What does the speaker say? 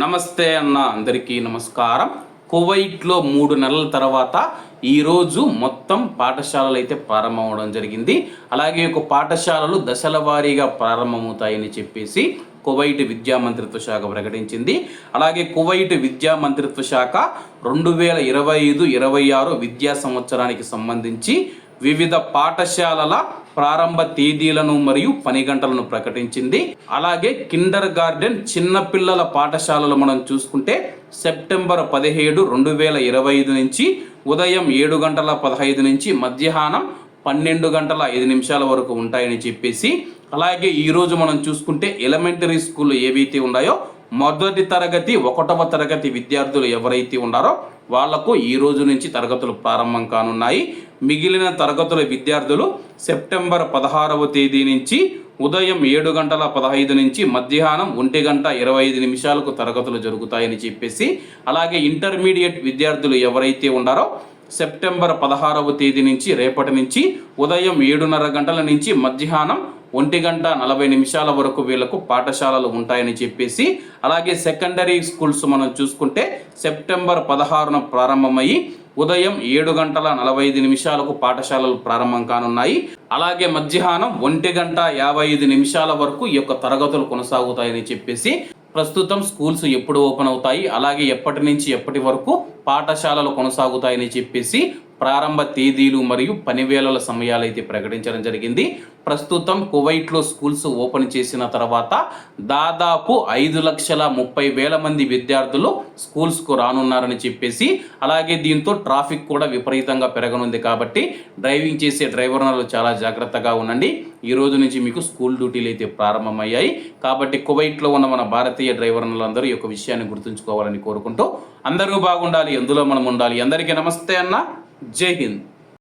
నమస్తే అన్న అందరికీ నమస్కారం. కువైట్లో మూడు నెలల తర్వాత ఈరోజు మొత్తం పాఠశాలలు అయితే ప్రారంభమవడం జరిగింది. అలాగే ఒక పాఠశాలలు దశల వారీగా ప్రారంభమవుతాయని చెప్పేసి కువైట్ విద్యా మంత్రిత్వ శాఖ ప్రకటించింది. అలాగే కువైట్ విద్యా మంత్రిత్వ శాఖ రెండు వేల ఇరవై ఐదు ఇరవై ఆరు విద్యా సంవత్సరానికి సంబంధించి వివిధ పాఠశాలల ప్రారంభ తేదీలను మరియు పని గంటలను ప్రకటించింది. అలాగే కిండర్ గార్డెన్ చిన్నపిల్లల పాఠశాలలు మనం చూసుకుంటే సెప్టెంబర్ పదిహేడు రెండు వేల ఇరవై ఐదు నుంచి ఉదయం ఏడు గంటల పదహైదు నుంచి మధ్యాహ్నం పన్నెండు గంటల ఐదు నిమిషాల వరకు ఉంటాయని చెప్పేసి అలాగే ఈరోజు మనం చూసుకుంటే ఎలిమెంటరీ స్కూల్ ఏవైతే ఉన్నాయో మొదటి తరగతి ఒకటవ తరగతి విద్యార్థులు ఎవరైతే ఉన్నారో వాళ్ళకు ఈ రోజు నుంచి తరగతులు ప్రారంభం కానున్నాయి. మిగిలిన తరగతుల విద్యార్థులు సెప్టెంబర్ పదహారవ తేదీ నుంచి ఉదయం ఏడు గంటల పదహైదు నుంచి మధ్యాహ్నం ఒంటి గంట ఇరవై ఐదు నిమిషాలకు తరగతులు జరుగుతాయని చెప్పేసి అలాగే ఇంటర్మీడియట్ విద్యార్థులు ఎవరైతే ఉన్నారో సెప్టెంబర్ పదహారవ తేదీ నుంచి రేపటి నుంచి ఉదయం ఏడున్నర గంటల నుంచి మధ్యాహ్నం ఒంటి గంట నలభై నిమిషాల వరకు వీళ్ళకు పాఠశాలలు ఉంటాయని చెప్పేసి అలాగే సెకండరీ స్కూల్స్ మనం చూసుకుంటే సెప్టెంబర్ పదహారున ప్రారంభమయ్యి ఉదయం ఏడు గంటల నలభై ఐదు నిమిషాలకు పాఠశాలలు ప్రారంభం కానున్నాయి. అలాగే మధ్యాహ్నం ఒంటి గంట యాభై ఐదు నిమిషాల వరకు ఈ యొక్క తరగతులు కొనసాగుతాయని చెప్పేసి ప్రస్తుతం స్కూల్స్ ఎప్పుడు ఓపెన్ అవుతాయి అలాగే ఎప్పటి నుంచి ఎప్పటి వరకు పాఠశాలలు కొనసాగుతాయని చెప్పేసి ప్రారంభ తేదీలు మరియు పనివేళల సమయాలు అయితే ప్రకటించడం జరిగింది. ప్రస్తుతం కువైట్లో స్కూల్స్ ఓపెన్ చేసిన తర్వాత దాదాపు ఐదు లక్షల ముప్పై వేల మంది విద్యార్థులు స్కూల్స్కు రానున్నారని చెప్పేసి అలాగే దీంతో ట్రాఫిక్ కూడా విపరీతంగా పెరగనుంది కాబట్టి డ్రైవింగ్ చేసే డ్రైవర్లు చాలా జాగ్రత్తగా ఉండండి. ఈ రోజు నుంచి మీకు స్కూల్ డ్యూటీలు అయితే ప్రారంభమయ్యాయి. కాబట్టి కువైట్లో ఉన్న మన భారతీయ డ్రైవర్లందరూ ఈ యొక్క విషయాన్ని గుర్తుంచుకోవాలని కోరుకుంటూ అందరూ బాగుండాలి ఎందులో మనం ఉండాలి. అందరికీ నమస్తే అన్న. जय हिंद।